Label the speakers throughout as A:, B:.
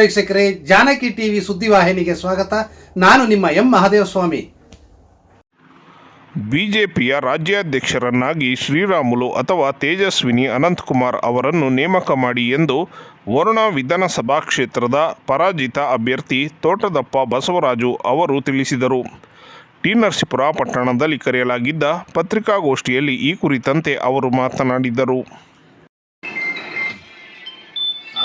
A: ವೀಕ್ಷಕರೇ, ಜಾನಕಿ ಟಿವಿ ಸುದ್ದಿವಾಹಿನಿಗೆ ಸ್ವಾಗತ. ನಾನು ನಿಮ್ಮ ಎಂ ಮಹಾದೇವಸ್ವಾಮಿ.
B: ಬಿಜೆಪಿಯ ರಾಜ್ಯಾಧ್ಯಕ್ಷರನ್ನಾಗಿ ಶ್ರೀರಾಮುಲು ಅಥವಾ ತೇಜಸ್ವಿನಿ ಅನಂತಕುಮಾರ್ ಅವರನ್ನು ನೇಮಕ ಮಾಡಿ ಎಂದು ವರುಣ ವಿಧಾನಸಭಾ ಕ್ಷೇತ್ರದ ಪರಾಜಿತ ಅಭ್ಯರ್ಥಿ ತೋಟದಪ್ಪ ಬಸವರಾಜು ಅವರು ತಿಳಿಸಿದರು. ಟಿ ನರಸೀಪುರ ಪಟ್ಟಣದಲ್ಲಿ ಕರೆಯಲಾಗಿದ್ದ ಪತ್ರಿಕಾಗೋಷ್ಠಿಯಲ್ಲಿ ಈ ಕುರಿತಂತೆ ಅವರು ಮಾತನಾಡಿದರು.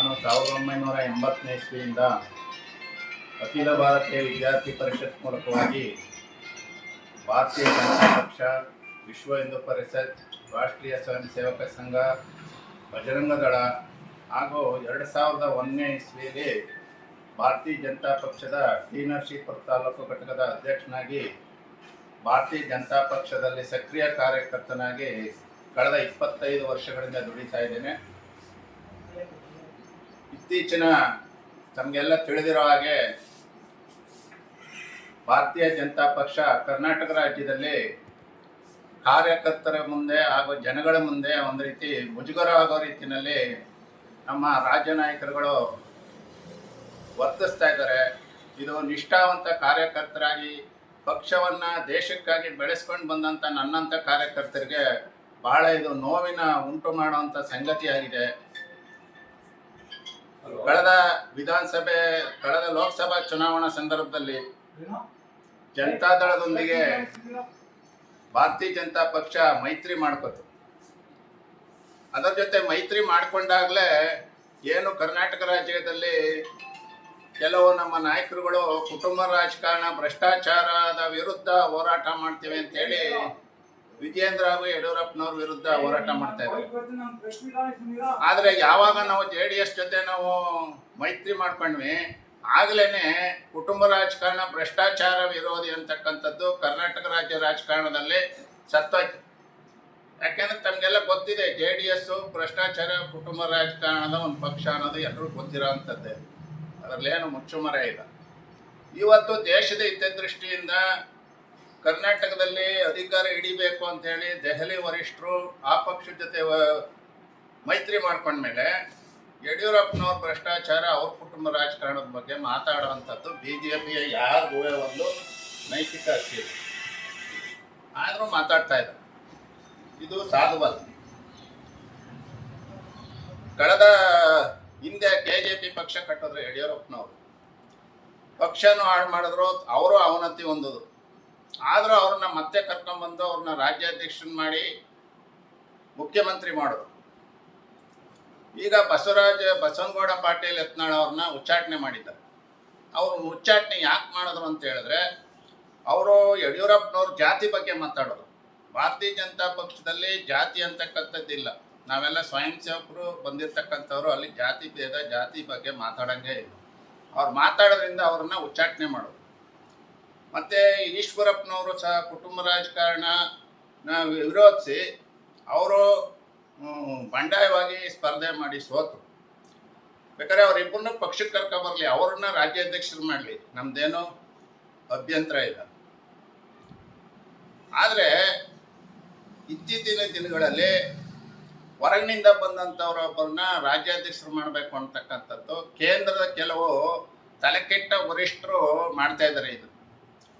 C: ನಾನು ಸಾವಿರದ ಒಂಬೈನೂರ ಎಂಬತ್ತನೇ ಇಸ್ವಿಯಿಂದ ಅಖಿಲ ಭಾರತೀಯ ವಿದ್ಯಾರ್ಥಿ ಪರಿಷತ್ ಮೂಲಕವಾಗಿ ಭಾರತೀಯ ಜನತಾ ಪಕ್ಷ, ವಿಶ್ವ ಹಿಂದೂ ಪರಿಷತ್, ರಾಷ್ಟ್ರೀಯ ಸ್ವಯಂ ಸೇವಕ ಸಂಘ ಬಜರಂಗ ದಳ ಹಾಗೂ ಎರಡು ಸಾವಿರದ ಒಂದನೇ ಇಸ್ವಿಯಲ್ಲಿ ಭಾರತೀಯ ಜನತಾ ಪಕ್ಷದ ಟಿ ನರಸೀಪುರ ತಾಲೂಕು ಘಟಕದ ಅಧ್ಯಕ್ಷನಾಗಿ ಭಾರತೀಯ ಜನತಾ ಪಕ್ಷದಲ್ಲಿ ಸಕ್ರಿಯ ಕಾರ್ಯಕರ್ತನಾಗಿ ಕಳೆದ ಇಪ್ಪತ್ತೈದು ವರ್ಷಗಳಿಂದ ದುಡಿತಾ ಇದ್ದೇನೆ. ಇತ್ತೀಚಿನ ತಮಗೆಲ್ಲ ತಿಳಿದಿರೋ ಹಾಗೆ ಭಾರತೀಯ ಜನತಾ ಪಕ್ಷ ಕರ್ನಾಟಕ ರಾಜ್ಯದಲ್ಲಿ ಕಾರ್ಯಕರ್ತರ ಮುಂದೆ ಹಾಗೂ ಜನಗಳ ಮುಂದೆ ಒಂದು ರೀತಿ ಮುಜುಗರ ಆಗೋ ರೀತಿಯಲ್ಲಿ ನಮ್ಮ ರಾಜ್ಯ ನಾಯಕರುಗಳು ವರ್ತಿಸ್ತಾ ಇದ್ದಾರೆ. ಇದು ನಿಷ್ಠಾವಂತ ಕಾರ್ಯಕರ್ತರಾಗಿ, ಪಕ್ಷವನ್ನ ದೇಶಕ್ಕಾಗಿ ಬೆಳೆಸ್ಕೊಂಡು ಬಂದಂಥ ನನ್ನಂಥ ಕಾರ್ಯಕರ್ತರಿಗೆ ಬಹಳ ಇದು ನೋವಿನ ಉಂಟು ಮಾಡುವಂಥ ಸಂಗತಿಯಾಗಿದೆ. ಕಳೆದ ವಿಧಾನಸಭೆ, ಕಳೆದ ಲೋಕಸಭಾ ಚುನಾವಣಾ ಸಂದರ್ಭದಲ್ಲಿ ಜನತಾದಳದೊಂದಿಗೆ ಭಾರತೀಯ ಜನತಾ ಪಕ್ಷ ಮೈತ್ರಿ ಮಾಡ್ಕೋತು. ಅದರ ಜೊತೆ ಮೈತ್ರಿ ಮಾಡಿಕೊಂಡಾಗಲೇ ಏನು ಕರ್ನಾಟಕ ರಾಜ್ಯದಲ್ಲಿ ಕೆಲವು ನಮ್ಮ ನಾಯಕರುಗಳು ಕುಟುಂಬ ರಾಜಕಾರಣ, ಭ್ರಷ್ಟಾಚಾರದ ವಿರುದ್ಧ ಹೋರಾಟ ಮಾಡ್ತೀವಿ ಅಂತೇಳಿ ವಿಜಯೇಂದ್ರ ಹಾಗೂ ಯಡಿಯೂರಪ್ಪನವ್ರ ವಿರುದ್ಧ ಹೋರಾಟ ಮಾಡ್ತಾ ಇದ್ದಾರೆ. ಆದ್ರೆ ಯಾವಾಗ ನಾವು ಜೆ ಡಿ ಎಸ್ ಜೊತೆ ನಾವು ಮೈತ್ರಿ ಮಾಡ್ಕೊಂಡ್ವಿ ಆಗ್ಲೇನೆ ಕುಟುಂಬ ರಾಜಕಾರಣ ಭ್ರಷ್ಟಾಚಾರ ವಿರೋಧಿ ಅಂತಕ್ಕಂಥದ್ದು ಕರ್ನಾಟಕ ರಾಜ್ಯ ರಾಜಕಾರಣದಲ್ಲಿ ಸತ್ತೋಯ್ತು ಯಾಕೆಂದ್ರೆ ತಮಗೆಲ್ಲ ಗೊತ್ತಿದೆ ಜೆ ಡಿ ಎಸ್ ಭ್ರಷ್ಟಾಚಾರ ಕುಟುಂಬ ರಾಜಕಾರಣದ ಒಂದು ಪಕ್ಷ ಅನ್ನೋದು ಎಲ್ಲರೂ ಗೊತ್ತಿರೋ ಅಂಥದ್ದೇ. ಅದರಲ್ಲೇನು ಮುಚ್ಚುಮರ ಇಲ್ಲ. ಇವತ್ತು ದೇಶದ ಹಿತದೃಷ್ಟಿಯಿಂದ ಕರ್ನಾಟಕದಲ್ಲಿ ಅಧಿಕಾರ ಹಿಡಿಬೇಕು ಅಂತೇಳಿ ದೆಹಲಿ ವರಿಷ್ಠರು ಆ ಪಕ್ಷದ ಜೊತೆ ಮೈತ್ರಿ ಮಾಡ್ಕೊಂಡ್ಮೇಲೆ ಯಡಿಯೂರಪ್ಪನವ್ರ ಭ್ರಷ್ಟಾಚಾರ ಅವ್ರ ಕುಟುಂಬ ರಾಜಕಾರಣದ ಬಗ್ಗೆ ಮಾತಾಡುವಂಥದ್ದು ಬಿ ಜೆ ಪಿಯ ಯಾರಿಗೂ ಒಂದು ನೈತಿಕ ಹಕ್ಕಿಲ್ಲ ಆದರೂ ಮಾತಾಡ್ತಾ ಇದ್ದಾರೆ. ಇದು ಸಾಧುವಲ್ಲ. ಕಳೆದ ಹಿಂದೆ ಕೆ ಜೆ ಪಿ ಪಕ್ಷ ಕಟ್ಟಿದ್ರು ಯಡಿಯೂರಪ್ಪನವರು. ಪಕ್ಷನೂ ಹಾಳು ಮಾಡಿದ್ರು, ಅವರು ಅವನತಿ ಹೊಂದೋದು ಆದರೂ ಅವ್ರನ್ನ ಮತ್ತೆ ಕರ್ಕೊಂಡ್ಬಂದು ಅವ್ರನ್ನ ರಾಜ್ಯಾಧ್ಯಕ್ಷನ್ ಮಾಡಿ ಮುಖ್ಯಮಂತ್ರಿ ಮಾಡೋರು. ಈಗ ಬಸವರಾಜ ಬಸವನಗೌಡ ಪಾಟೀಲ್ ಯತ್ನಾಳ್ ಅವ್ರನ್ನ ಉಚ್ಚಾಟನೆ ಮಾಡಿದ್ದಾರೆ. ಅವರು ಉಚ್ಚಾಟನೆ ಯಾಕೆ ಮಾಡಿದ್ರು ಅಂತ ಹೇಳಿದ್ರೆ, ಅವರು ಯಡಿಯೂರಪ್ಪನವ್ರ ಜಾತಿ ಬಗ್ಗೆ ಮಾತಾಡೋದು ಭಾರತೀಯ ಜನತಾ ಪಕ್ಷದಲ್ಲಿ ಜಾತಿ ಅಂತಕ್ಕಂಥದ್ದಿಲ್ಲ. ನಾವೆಲ್ಲ ಸ್ವಯಂ ಸೇವಕರು ಬಂದಿರತಕ್ಕಂಥವ್ರು, ಅಲ್ಲಿ ಜಾತಿ ಭೇದ ಜಾತಿ ಬಗ್ಗೆ ಮಾತಾಡಂಗೆ ಇಲ್ಲ. ಅವ್ರು ಮಾತಾಡೋದ್ರಿಂದ ಅವ್ರನ್ನ ಉಚ್ಚಾಟನೆ ಮಾಡೋದು ಮತ್ತೆ ಈಶ್ವರಪ್ಪನವರು ಸಹ ಕುಟುಂಬ ರಾಜಕಾರಣ ವಿರೋಧಿಸಿ ಅವರು ಬಂಡಾಯವಾಗಿ ಸ್ಪರ್ಧೆ ಮಾಡಿ ಸೋತರು ಬೇಕಾದ್ರೆ ಅವರಿಬ್ಬರನ್ನ ಪಕ್ಷಕ್ಕೆ ಕರ್ಕೊಂಬರ್ಲಿ ಅವ್ರನ್ನ ರಾಜ್ಯಾಧ್ಯಕ್ಷರು ಮಾಡಲಿ. ನಮ್ದೇನು ಅಭ್ಯಂತರ ಇಲ್ಲ. ಆದರೆ ಇತ್ತೀಚಿನ ದಿನಗಳಲ್ಲಿ ಹೊರಗಿನಿಂದ ಬಂದಂಥವ್ರೊಬ್ಬರನ್ನ ರಾಜ್ಯಾಧ್ಯಕ್ಷರು ಮಾಡಬೇಕು ಅಂತಕ್ಕಂಥದ್ದು ಕೇಂದ್ರದ ಕೆಲವು ತಲೆಕೆಟ್ಟ ವರಿಷ್ಠರು ಮಾಡ್ತಾ ಇದ್ದಾರೆ ಇದು.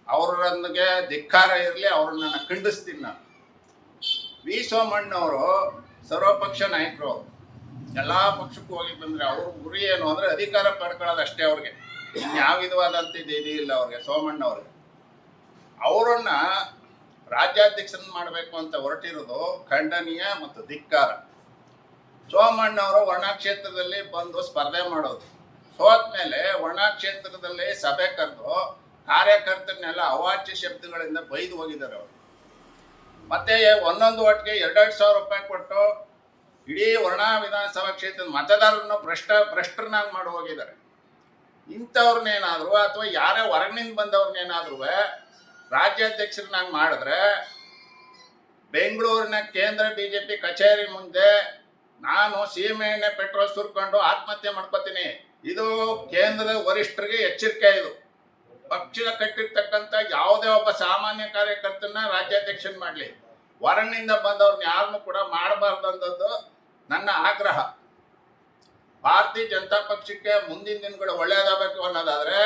C: ಅವರೊಂದಿಗೆ ಧಿಕ್ಕಾರ ಇರಲಿ ಅವ್ರನ್ನ ನಾನು ಖಂಡಿಸ್ತೀನಿ ನಾನು. ವಿ ಸೋಮಣ್ಣವರು ಸರ್ವಪಕ್ಷ ನಾಯಕರು ಎಲ್ಲ ಪಕ್ಷಕ್ಕೂ ಹೋಗಿ ಬಂದರೆ ಅವ್ರ ಗುರಿ ಏನು ಅಂದರೆ ಅಧಿಕಾರ ಪಡ್ಕೊಳ್ಳೋದು ಅಷ್ಟೇ ಅವ್ರಿಗೆ. ಯಾವ ವಿಧವಾದಂಥ ಇದು ಇಲ್ಲ ಅವ್ರಿಗೆ ಸೋಮಣ್ಣ ಅವರನ್ನು ರಾಜ್ಯಾಧ್ಯಕ್ಷರನ್ನ ಮಾಡಬೇಕು ಅಂತ ಹೊರಟಿರೋದು ಖಂಡನೀಯ ಮತ್ತು ಧಿಕ್ಕಾರ. ಸೋಮಣ್ಣವರು ಅವರು ವರ್ಣಾ ಕ್ಷೇತ್ರದಲ್ಲಿ ಬಂದು ಸ್ಪರ್ಧೆ ಮಾಡೋದು. ಸೋತ ಮೇಲೆ ಸಭೆ ಕರೆದು ಕಾರ್ಯಕರ್ತರನ್ನೆಲ್ಲ ಅವಾಚ್ಯ ಶಬ್ದಗಳಿಂದ ಬೈದು ಹೋಗಿದ್ದಾರೆ ಅವರು. ಮತ್ತೆ ಒಂದೊಂದು ಒಟ್ಟಿಗೆ ಎರಡೆರಡು ಸಾವಿರ ರೂಪಾಯಿ ಕೊಟ್ಟು ಇಡೀ ವರ್ಣಾ ವಿಧಾನಸಭಾ ಕ್ಷೇತ್ರದ ಮತದಾರರನ್ನು ಭ್ರಷ್ಟ, ಭ್ರಷ್ಟರನ್ನಾಗಿ ಮಾಡಿ ಹೋಗಿದ್ದಾರೆ. ಇಂಥವ್ರನ್ನೇನಾದ್ರು ಅಥವಾ ಯಾರೇ ಹೊರಗಿನಿಂದ ಬಂದವ್ರನ್ನೇನಾದ್ರೂ ರಾಜ್ಯಾಧ್ಯಕ್ಷರನ್ನಾಗಿ ಮಾಡಿದ್ರೆ ಬೆಂಗಳೂರಿನ ಕೇಂದ್ರ ಬಿ ಜೆ ಪಿ ಕಚೇರಿ ಮುಂದೆ ನಾನು ಸೀಮೆ ಎಣ್ಣೆ ಪೆಟ್ರೋಲ್ ಸುರ್ಕೊಂಡು ಆತ್ಮಹತ್ಯೆ ಮಾಡ್ಕೋತೀನಿ. ಇದು ಕೇಂದ್ರದ ವರಿಷ್ಠರಿಗೆ ಎಚ್ಚರಿಕೆ ಇದು. ಪಕ್ಷ ಕಟ್ಟಿರ್ತಕ್ಕಂಥ ಯಾವುದೇ ಒಬ್ಬ ಸಾಮಾನ್ಯ ಕಾರ್ಯಕರ್ತನ ರಾಜ್ಯಾಧ್ಯಕ್ಷನ್ ಮಾಡಲಿ. ವರಣ್ಣಿಂದ ಬಂದವ್ರನ್ನ ಯಾರನ್ನು ಕೂಡ ಮಾಡಬಾರ್ದು ಅನ್ನೋದು ನನ್ನ ಆಗ್ರಹ. ಭಾರತೀಯ ಜನತಾ ಪಕ್ಷಕ್ಕೆ ಮುಂದಿನ ದಿನಗಳು ಒಳ್ಳೇದಾಗಬೇಕು ಅನ್ನೋದಾದ್ರೆ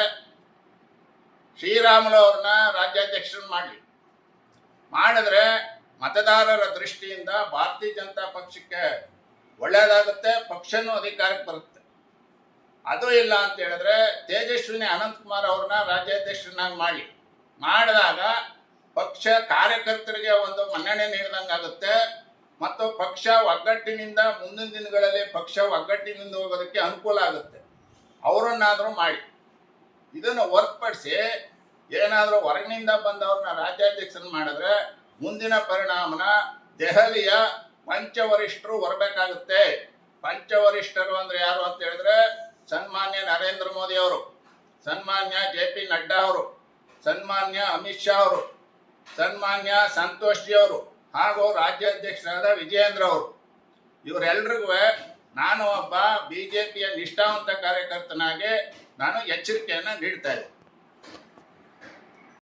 C: ಶ್ರೀರಾಮುಲು ಅವ್ರನ್ನ ರಾಜ್ಯಾಧ್ಯಕ್ಷರನ್ನ ಮಾಡಲಿ. ಮಾಡಿದ್ರೆ ಮತದಾರರ ದೃಷ್ಟಿಯಿಂದ ಭಾರತೀಯ ಜನತಾ ಪಕ್ಷಕ್ಕೆ ಒಳ್ಳೇದಾಗುತ್ತೆ ಪಕ್ಷನೂ ಅಧಿಕಾರಕ್ಕೆ ಬರುತ್ತೆ. ಅದು ಇಲ್ಲ ಅಂತ ಹೇಳಿದ್ರೆ ತೇಜಸ್ವಿನಿ ಅನಂತಕುಮಾರ್ ಅವ್ರನ್ನ ರಾಜ್ಯಾಧ್ಯಕ್ಷರನ್ನಾಗಿ ಮಾಡಿ. ಮಾಡಿದಾಗ ಪಕ್ಷ ಕಾರ್ಯಕರ್ತರಿಗೆ ಒಂದು ಮನ್ನಣೆ ನೀಡಿದಂಗಾಗುತ್ತೆ ಮತ್ತು ಪಕ್ಷ ಒಗ್ಗಟ್ಟಿನಿಂದ ಮುಂದಿನ ದಿನಗಳಲ್ಲಿ ಪಕ್ಷ ಒಗ್ಗಟ್ಟಿನಿಂದ ಹೋಗೋದಕ್ಕೆ ಅನುಕೂಲ ಆಗುತ್ತೆ. ಅವರನ್ನಾದರೂ ಮಾಡಿ. ಇದನ್ನು ಹೊರತುಪಡಿಸಿ ಏನಾದರೂ ಹೊರಗಿನಿಂದ ಬಂದವ್ರನ್ನ ರಾಜ್ಯಾಧ್ಯಕ್ಷರನ್ನ ಮಾಡಿದ್ರೆ ಮುಂದಿನ ಪರಿಣಾಮನ ದೆಹಲಿಯ ಪಂಚವರಿಷ್ಠರು ಬರಬೇಕಾಗುತ್ತೆ ಪಂಚವರಿಷ್ಠರು ಅಂದ್ರೆ ಯಾರು ಅಂತ ಹೇಳಿದ್ರೆ ಸನ್ಮಾನ್ಯ ನರೇಂದ್ರ ಮೋದಿ ಅವರು, ಸನ್ಮಾನ್ಯ ಜೆ ಪಿ ನಡ್ಡಾ ಅವರು, ಸನ್ಮಾನ್ಯ ಅಮಿತ್ ಶಾ ಅವರು, ಸನ್ಮಾನ್ಯ ಸಂತೋಷ್ ಜಿ ಅವರು ಹಾಗೂ ರಾಜ್ಯಾಧ್ಯಕ್ಷರಾದ ವಿಜಯೇಂದ್ರ ಅವರು. ಇವರೆಲ್ರಿಗೂ ನಾನು ಒಬ್ಬ ಬಿ ಜೆ ಪಿಯ ನಿಷ್ಠಾವಂತ ಕಾರ್ಯಕರ್ತನಾಗಿ ನಾನು ಎಚ್ಚರಿಕೆಯನ್ನು ನೀಡ್ತಾ ಇದ್ದೆ